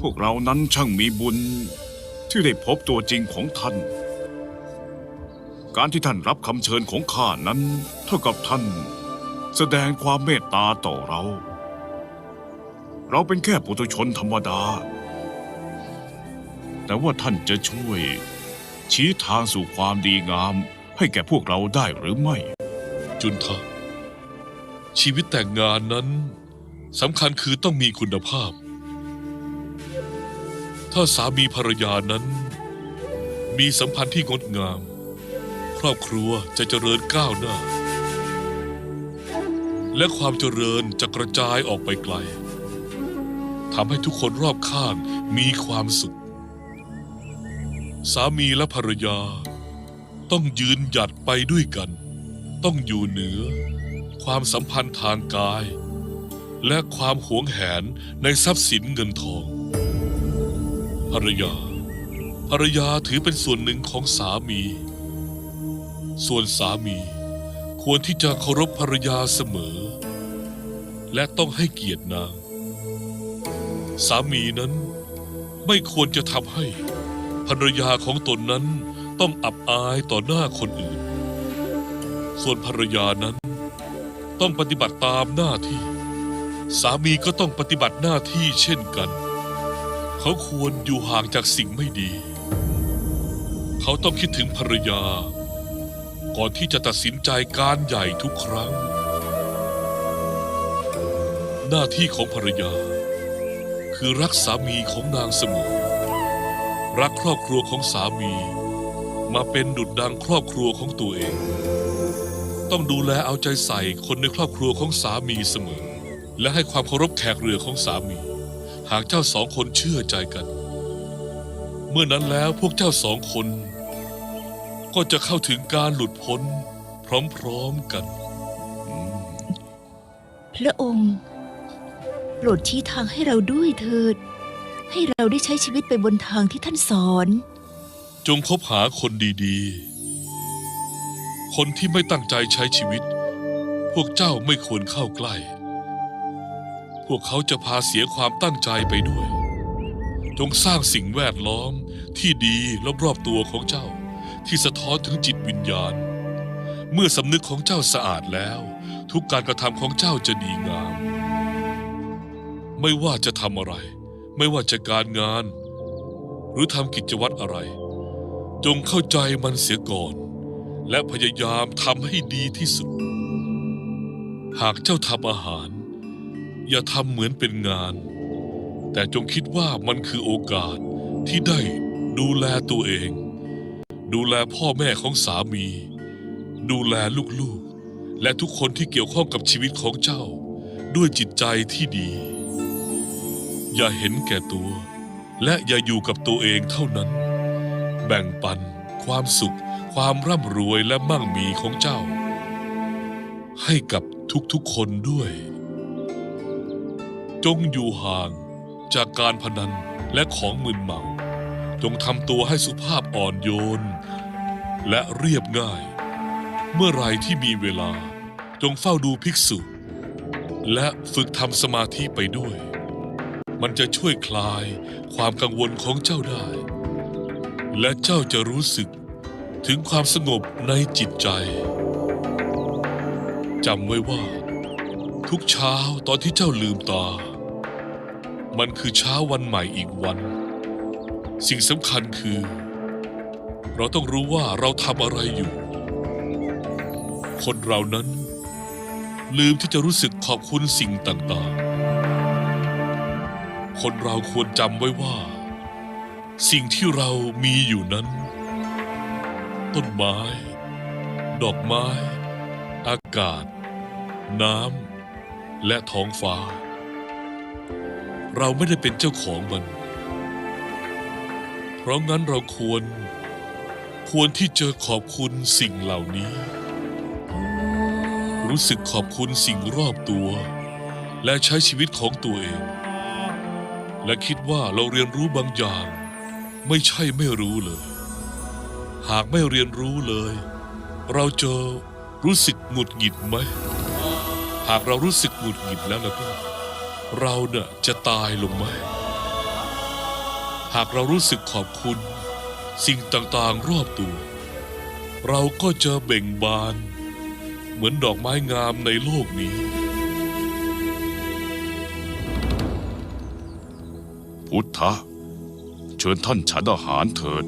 พวกเรานั้นช่างมีบุญที่ได้พบตัวจริงของท่าน การที่ท่านรับคำเชิญของข้านั้น เท่ากับท่าน แสดงความเมตตาต่อเรา เราเป็นแค่ปุถุชนธรรมดา แต่ว่าท่านจะช่วย ชี้ทางสู่ความดีงามให้แก่พวกเราได้หรือไม่ จุนทะชีวิตแต่งงานนั้นสำคัญคือต้องมีคุณภาพ ถ้าสามีภรรยานั้น มีสัมพันธ์ที่งดงาม ครอบครัวจะเจริญก้าวหน้า และความเจริญจะกระจายออกไปไกลทำให้ทุกคนรอบข้างมีความสุข สามีและภรรยา ต้องยืนหยัดไปด้วยกัน ต้องอยู่เหนือ ความสัมพันธ์ทางกาย และความหวงแหนในทรัพย์สินเงินทอง ภรรยา ภรรยาถือเป็นส่วนหนึ่งของสามี ส่วนสามีควรที่จะเคารพภรรยาเสมอ และต้องให้เกียรตินาง สามีนั้นไม่ควรจะทำให้ภรรยาของตนนั้นต้องอับอายต่อหน้าคนอื่น ส่วนภรรยานั้นต้องปฏิบัติตามหน้าที่ สามีก็ต้องปฏิบัติหน้าที่เช่นกัน เขาควรอยู่ห่างจากสิ่งไม่ดี เขาต้องคิดถึงภรรยา ก่อนที่จะตัดสินใจการใหญ่ทุกครั้ง หน้าที่ของภรรยา คือรักสามีของนางเสมอ รักครอบครัวของสามี มาเป็นดุจดังครอบครัวของตัวเอง ต้องดูแลเอาใจใส่คนในครอบครัวของสามีเสมอ และให้ความเคารพแขกเรือของสามี หากเจ้าสองคนเชื่อใจกัน เมื่อนั้นแล้วพวกเจ้าสองคน ก็จะเข้าถึงการหลุดพ้น พร้อมๆกัน พระองค์โปรดชี้ทางให้เราด้วยเถิด ให้เราได้ใช้ชีวิตไปบนทางที่ท่านสอน จงคบหาคนดีๆ คนที่ไม่ตั้งใจใช้ชีวิต พวกเจ้าไม่ควรเข้าใกล้ พวกเขาจะพาเสียความตั้งใจไปด้วย จงสร้างสิ่งแวดล้อมที่ดีรอบๆตัวของเจ้า ที่สะท้อนถึงจิตวิญญาณ เมื่อสำนึกของเจ้าสะอาดแล้ว ทุกการกระทำของเจ้าจะดีงาม ไม่ว่าจะทำอะไร ไม่ว่าจะการงาน หรือทำกิจวัตรอะไร จงเข้าใจมันเสียก่อน และพยายามทำให้ดีที่สุด หากเจ้าทำอาหาร อย่าทำเหมือนเป็นงาน แต่จงคิดว่ามันคือโอกาสที่ได้ดูแลตัวเอง ดูแลพ่อแม่ของสามี ดูแลลูกๆ และทุกคนที่เกี่ยวข้องกับชีวิตของเจ้า ด้วยจิตใจที่ดี อย่าเห็นแก่ตัว และอย่าอยู่กับตัวเองเท่านั้น แบ่งปัน ความสุข ความร่ำรวยและมั่งมีของเจ้า ให้กับทุกๆคนด้วย จงอยู่ห่างจากการพนันและของมึนเมา จงทำตัวให้สุภาพอ่อนโยน และเรียบง่าย เมื่อไรที่มีเวลา จงเฝ้าดูภิกษุ และฝึกทำสมาธิไปด้วย มันจะช่วยคลายความกังวลของเจ้าได้ และเจ้าจะรู้สึกถึงความสงบในจิตใจจำไว้ว่า ทุกเช้าตอนที่เจ้าลืมตา มันคือเช้าวันใหม่อีกวัน สิ่งสำคัญคือ เราต้องรู้ว่าเราทำอะไรอยู่ คนเรานั้น ลืมที่จะรู้สึกขอบคุณสิ่งต่างๆ คนเราควรจำไว้ว่า สิ่งที่เรามีอยู่นั้น ต้นไม้ ดอกไม้ อากาศ น้ำ และท้องฟ้า เราไม่ได้เป็นเจ้าของมัน เพราะงั้นเราควร ควรที่จะขอบคุณสิ่งเหล่านี้ รู้สึกขอบคุณสิ่งรอบตัว และใช้ชีวิตของตัวเอง และคิดว่าเราเรียนรู้บางอย่าง ไม่ใช่ไม่รู้เลย หากไม่เรียนรู้เลย เราจะรู้สึกหงุดหงิดไหม หากเรารู้สึกหงุดหงิดแล้วล้วก็เราเนี่ยจะตายลงไหม หากเรารู้สึกขอบคุณ สิ่งต่างๆรอบตัว เราก็จะเบ่งบาน เหมือนดอกไม้งามในโลกนี้ พุทธะ เชิญท่านฉันอาหารเถิด